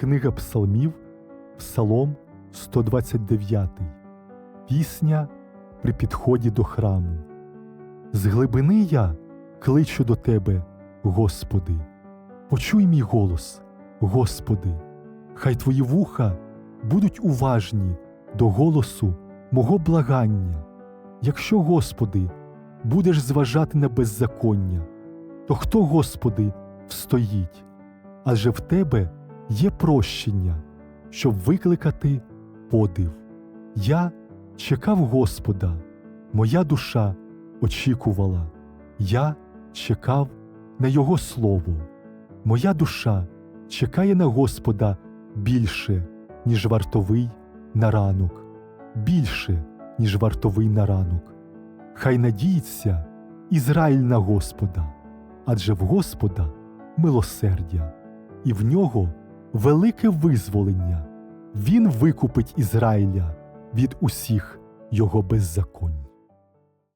Книга Псалмів, Псалом 129, Пісня при підході до храму. З глибини я кличу до Тебе, Господи. Почуй мій голос, Господи, хай Твої вуха будуть уважні до голосу мого благання. Якщо, Господи, будеш зважати на беззаконня, то хто, Господи, встоїть? Адже в Тебе є прощення, щоб викликати подив. Я чекав Господа, моя душа очікувала, я чекав на Його Слово. Моя душа чекає на Господа більше, ніж вартовий на ранок, більше, ніж вартовий на ранок. Хай надіється Ізраїль на Господа, адже в Господа милосердя, і в нього велике визволення. Він викупить Ізраїля від усіх його беззаконь.